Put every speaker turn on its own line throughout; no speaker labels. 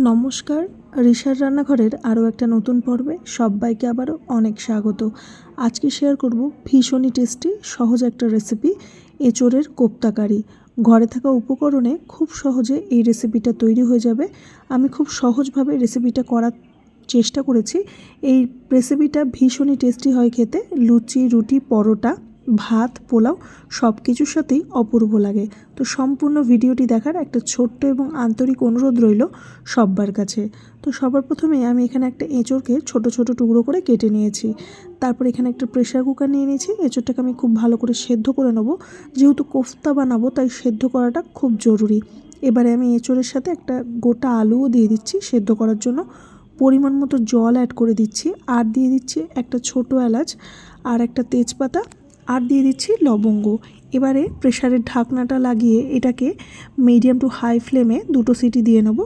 নমস্কার ঋষার রান্নাঘরের আরও একটা নতুন পর্বে সবাইকে আবারও অনেক স্বাগত। আজকে শেয়ার করব ভীষণই টেস্টি সহজ একটা রেসিপি এঁচোড়ের কোপ্তাকারি ঘরে থাকা উপকরণে খুব সহজে এই রেসিপিটা তৈরি হয়ে যাবে। আমি খুব সহজভাবে রেসিপিটা করার চেষ্টা করেছি। এই রেসিপিটা ভীষণই টেস্টি হয় খেতে। লুচি, রুটি, পরোটা ভাত, পোলাও সব কিছুর সাথেই অপূর্ব লাগে। তো সম্পূর্ণ ভিডিওটি দেখার একটা ছোট্ট এবং আন্তরিক অনুরোধ রইল সব্বার কাছে। তো সবার প্রথমে আমি এখানে একটা এঁচড়কে ছোট ছোট টুকরো করে কেটে নিয়েছি। তারপর এখানে একটা প্রেশার কুকার নিয়ে নিয়েছি। এঁচড়টাকে আমি খুব ভালো করে সেদ্ধ করে নেব। যেহেতু কোফতা বানাবো, তাই সেদ্ধ করাটা খুব জরুরি। এবারে আমি এঁচড়ের সাথে একটা গোটা আলুও দিয়ে দিচ্ছি সেদ্ধ করার জন্য। পরিমাণ মতো জল অ্যাড করে দিচ্ছি। আর দিয়ে দিচ্ছি একটা ছোট এলাচ আর একটা তেজপাতা। আর দিয়ে দিচ্ছি লবঙ্গ। এবারে প্রেশারের ঢাকনাটা লাগিয়ে এটাকে মিডিয়াম টু হাই ফ্লেমে দুটো সিটি দিয়ে নেব।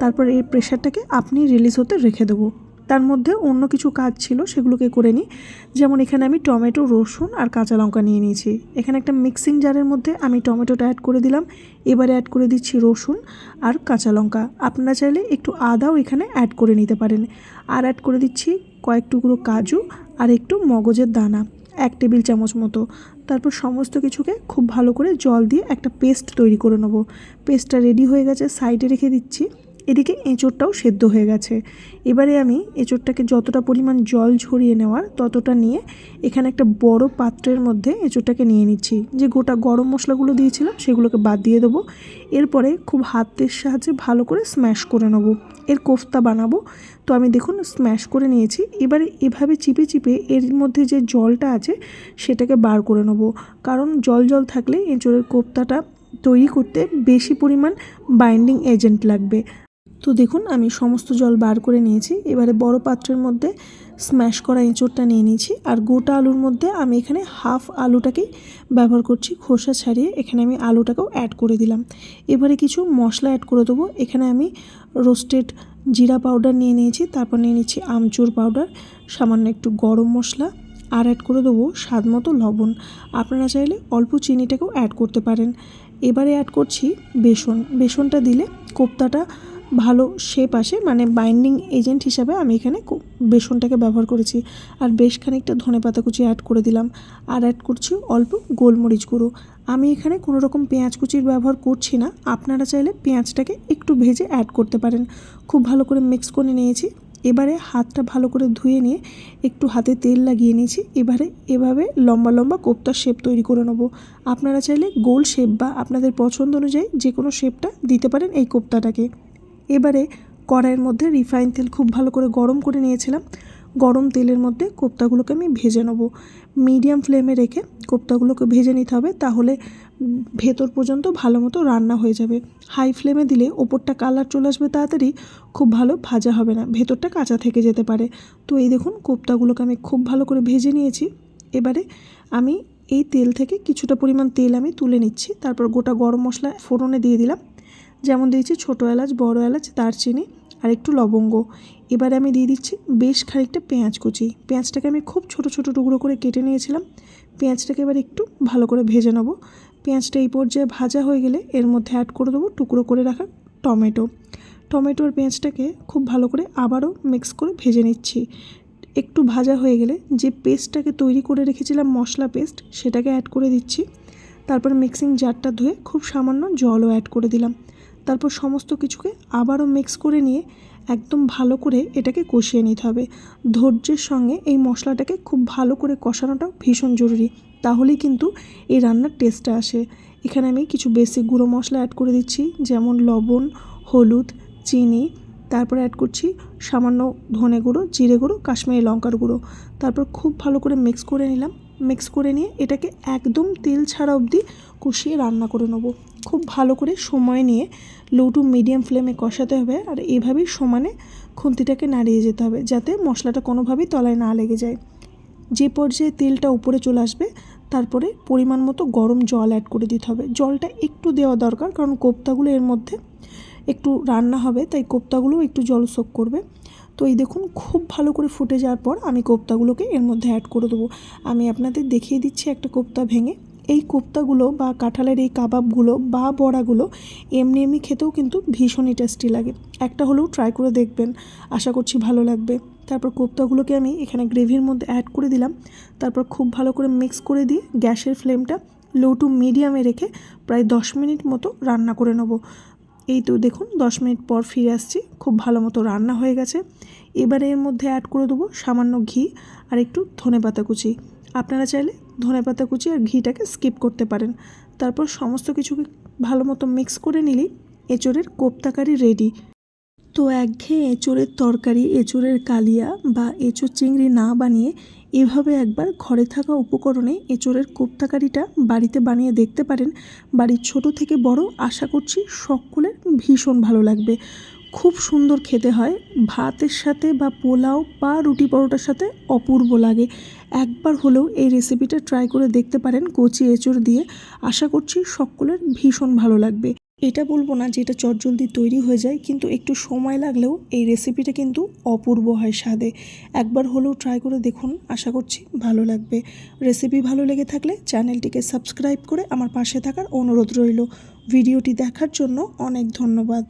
তারপর এই প্রেশারটাকে আপনি রিলিজ হতে রেখে দেবো। তার মধ্যে অন্য কিছু কাজ ছিল, সেগুলোকে করে নিই। যেমন এখানে আমি টমেটো, রসুন আর কাঁচা লঙ্কা নিয়ে নিয়েছি। এখানে একটা মিক্সিং জারের মধ্যে আমি টমেটোটা অ্যাড করে দিলাম। এবারে অ্যাড করে দিচ্ছি রসুন আর কাঁচা লঙ্কা। আপনারা চাইলে একটু আদাও এখানে অ্যাড করে নিতে পারেন। আর অ্যাড করে দিচ্ছি কয়েক টুকরো কাজু আর একটু মগজের দানা। এক টেবিল চামচ মতো। তারপর সমস্ত কিছুকে খুব ভালো করে জল দিয়ে একটা পেস্ট তৈরি করে নেব। পেস্টটা রেডি হয়ে গেছে, সাইডে রেখে দিচ্ছি। এদিকে এঁচোড়টাও সেদ্ধ হয়ে গেছে। এবারে আমি এঁচোড়টাকে যতটা পরিমাণ জল ঝরিয়ে নেওয়ার ততটা নিয়ে এখানে একটা বড় পাত্রের মধ্যে এঁচোড়টাকে নিয়ে নিচ্ছি। যে গোটা গরম মশলাগুলো দিয়েছিলাম সেগুলোকে বাদ দিয়ে দেবো। এরপরে খুব হাতের সাহায্যে ভালো করে স্ম্যাশ করে নেব। এর কোফতা বানাবো। তো আমি দেখুন স্ম্যাশ করে নিয়েছি। এবারে এভাবে চিপে চিপে এর মধ্যে যে জলটা আছে সেটাকে বার করে নেব। কারণ জল জল থাকলে এঁচোড়ের কোফতাটা তৈরি করতে বেশি পরিমাণ বাইন্ডিং এজেন্ট লাগবে। তো দেখুন, আমি সমস্ত জল বার করে নিয়েছি। এবারে বড় পাত্রের মধ্যে স্ম্যাশ করা এঁচোড়টা নিয়ে নিয়েছি। আর গোটা আলুর মধ্যে আমি এখানে হাফ আলুটাকেই ব্যবহার করছি খোসা ছাড়িয়ে। এখানে আমি আলুটাকেও অ্যাড করে দিলাম। এবারে কিছু মশলা অ্যাড করে দেবো। এখানে আমি রোস্টেড জিরা পাউডার নিয়ে নিয়েছি। তারপর নিয়ে নিচ্ছি আমচুর পাউডার সামান্য একটু গরম মশলা। আর অ্যাড করে দেবো স্বাদ মতো লবণ। আপনারা চাইলে অল্প চিনিটাকেও অ্যাড করতে পারেন। এবারে অ্যাড করছি বেসন। বেসনটা দিলে কোপ্তাটা ভালো শেপ আসে মানে বাইন্ডিং এজেন্ট হিসাবে আমি এখানে বেসনটাকে ব্যবহার করেছি। আর বেশ খানিকটা ধনে পাতা কুচি অ্যাড করে দিলাম। আর অ্যাড করছি অল্প গোলমরিচ গুঁড়ো। আমি এখানে কোনো রকম পেঁয়াজ কুচির ব্যবহার করছি না। আপনারা চাইলে পেঁয়াজটাকে একটু ভেজে অ্যাড করতে পারেন। খুব ভালো করে মিক্স করে নিয়েছি। এবারে হাতটা ভালো করে ধুয়ে নিয়ে একটু হাতে তেল লাগিয়ে নিয়েছি। এবারে এভাবে লম্বা লম্বা কোপ্তার শেপ তৈরি করে নেব। আপনারা চাইলে গোল শেপ বা আপনাদের পছন্দ অনুযায়ী যে কোনো শেপটা দিতে পারেন এই কোপ্তাটাকে। এবারে কড়াইয়ের মধ্যে রিফাইন তেল খুব ভালো করে গরম করে নিয়েছিলাম। গরম তেলের মধ্যে কোপ্তাগুলোকে আমি ভেজে নেব। মিডিয়াম ফ্লেমে রেখে কোপ্তাগুলোকে ভেজে নিতে হবে, তাহলে ভেতর পর্যন্ত ভালো মতো রান্না হয়ে যাবে। হাই ফ্লেমে দিলে ওপরটা কালার চলে আসবে তাড়াতাড়ি, খুব ভালো ভাজা হবে না, ভেতরটা কাঁচা থেকে যেতে পারে। তো এই দেখুন, কোপ্তাগুলোকে আমি খুব ভালো করে ভেজে নিয়েছি। এবারে আমি এই তেল থেকে কিছুটা পরিমাণ তেল আমি তুলে নিচ্ছি, তারপর গোটা গরম মশলা ফোড়নে দিয়ে দিলাম। যেমন দিয়েছি ছোটো এলাচ, বড় এলাচ, দারচিনি আর একটু লবঙ্গ। এবারে আমি দিয়ে দিচ্ছি বেশ খানিকটা পেঁয়াজ কুচি। পেঁয়াজটাকে আমি খুব ছোট ছোট টুকরো করে কেটে নিয়েছিলাম। পেঁয়াজটাকে এবার একটু ভালো করে ভেজে নেব। পেঁয়াজটা এই পর্যায়ে ভাজা হয়ে গেলে এর মধ্যে অ্যাড করে দেবো টুকরো করে রাখা টমেটো। টমেটো আর পেঁয়াজটাকে খুব ভালো করে আবারও মিক্স করে ভেজে নিচ্ছি। একটু ভাজা হয়ে গেলে যে পেস্টটাকে তৈরি করে রেখেছিলাম মশলা পেস্ট, সেটাকে অ্যাড করে দিচ্ছি। তারপর মিক্সিং জারটা ধুয়ে খুব সামান্য জলও অ্যাড করে দিলাম। তারপর সমস্ত কিছুকে আবারও মিক্স করে নিয়ে একদম ভালো করে এটাকে কষিয়ে নিতে হবে। ধৈর্যের সঙ্গে এই মশলাটাকে খুব ভালো করে কষানোটাও ভীষণ জরুরি। তাহলেই কিন্তু এই রান্নার টেস্টটা আসে। এখানে আমি কিছু বেসিক গুঁড়ো মশলা অ্যাড করে দিচ্ছি, যেমন লবণ, হলুদ, চিনি। তারপর অ্যাড করছি সামান্য ধনে গুঁড়ো, জিরে গুঁড়ো, কাশ্মীরি লঙ্কার গুঁড়ো। তারপর খুব ভালো করে মিক্স করে নিলাম। মিক্স করে নিয়ে এটাকে একদম তেল ছাড়া অবধি কষিয়ে রান্না করে নেব। খুব ভালো করে সময় নিয়ে লো টু মিডিয়াম ফ্লেমে কষাতে হবে আর এভাবেই সমানে খুন্তিটাকে নাড়িয়ে যেতে হবে যাতে মশলাটা কোনোভাবেই তলায় না লেগে যায়। যে পর্যায়ে তেলটা উপরে চলে আসবে, তারপরে পরিমাণ মতো গরম জল অ্যাড করে দিতে হবে। জলটা একটু দেওয়া দরকার কারণ কোপ্তাগুলো এর মধ্যে একটু রান্না হবে, তাই কোপ্তাগুলো একটু জল সোক করবে। তো এই দেখুন, খুব ভালো করে ফুটে যাওয়ার পর আমি কোপ্তাগুলোকে এর মধ্যে অ্যাড করে দেবো। আমি আপনাদের দেখিয়ে দিচ্ছি একটা কোপ্তা ভেঙে। এই কোপ্তাগুলো বা কাঁঠালের এই কাবাবগুলো বা বড়াগুলো এমনি এমনি খেতেও কিন্তু ভীষণই টেস্টি লাগে। একটা হলেও ট্রাই করে দেখবেন, আশা করছি ভালো লাগবে। তারপর কোপ্তাগুলোকে আমি এখানে গ্রেভির মধ্যে অ্যাড করে দিলাম। তারপর খুব ভালো করে মিক্স করে দিয়ে গ্যাসের ফ্লেমটা লো টু মিডিয়ামে রেখে প্রায় দশ মিনিট মতো রান্না করে নেব। এই তো দেখুন, দশ মিনিট পর ফিরে আসছি। খুব ভালো মতো রান্না হয়ে গেছে। এবারে এর মধ্যে অ্যাড করে দেবো সামান্য ঘি আর একটু ধনেপাতা কুচি। আপনারা চাইলে ধনেপাতা কুচি আর ঘিটাকে স্কিপ করতে পারেন। তারপর সমস্ত কিছুকে ভালো মতো মিক্স করে নিলেই এঁচোড়ের কোপ্তাকারি রেডি তো একঘেয়ে এঁচোড়ের তরকারি, এঁচোড়ের কালিয়া বা এঁচোড় চিংড়ি না বানিয়ে এভাবে একবার ঘরে থাকা উপকরণে এঁচোড়ের কোপ্তাকারিটা বাড়িতে বানিয়ে দেখতে পারেন। বাড়ির ছোট থেকে বড় আশা করছি সকলের ভীষণ ভালো লাগবে। খুব সুন্দর খেতে হয়। ভাতের সাথে বা পোলাও বা রুটি পরোটার সাথে অপূর্ব লাগে। একবার হলেও এই রেসিপিটা ট্রাই করে দেখতে পারেন কচি এঁচোড় দিয়ে। আশা করছি সকলের ভীষণ ভালো লাগবে। এটা বলব না যে এটা চটজলদি তৈরি হয়ে যায়, কিন্তু একটু সময় লাগলেও এই রেসিপিটা কিন্তু অপূর্ব হয় স্বাদে। একবার হলেও ট্রাই করে দেখুন, আশা করছি ভালো লাগবে। রেসিপি ভালো লেগে থাকলে চ্যানেলটিকে সাবস্ক্রাইব করে আমার পাশে থাকার অনুরোধ রইল। ভিডিওটি দেখার জন্য অনেক ধন্যবাদ।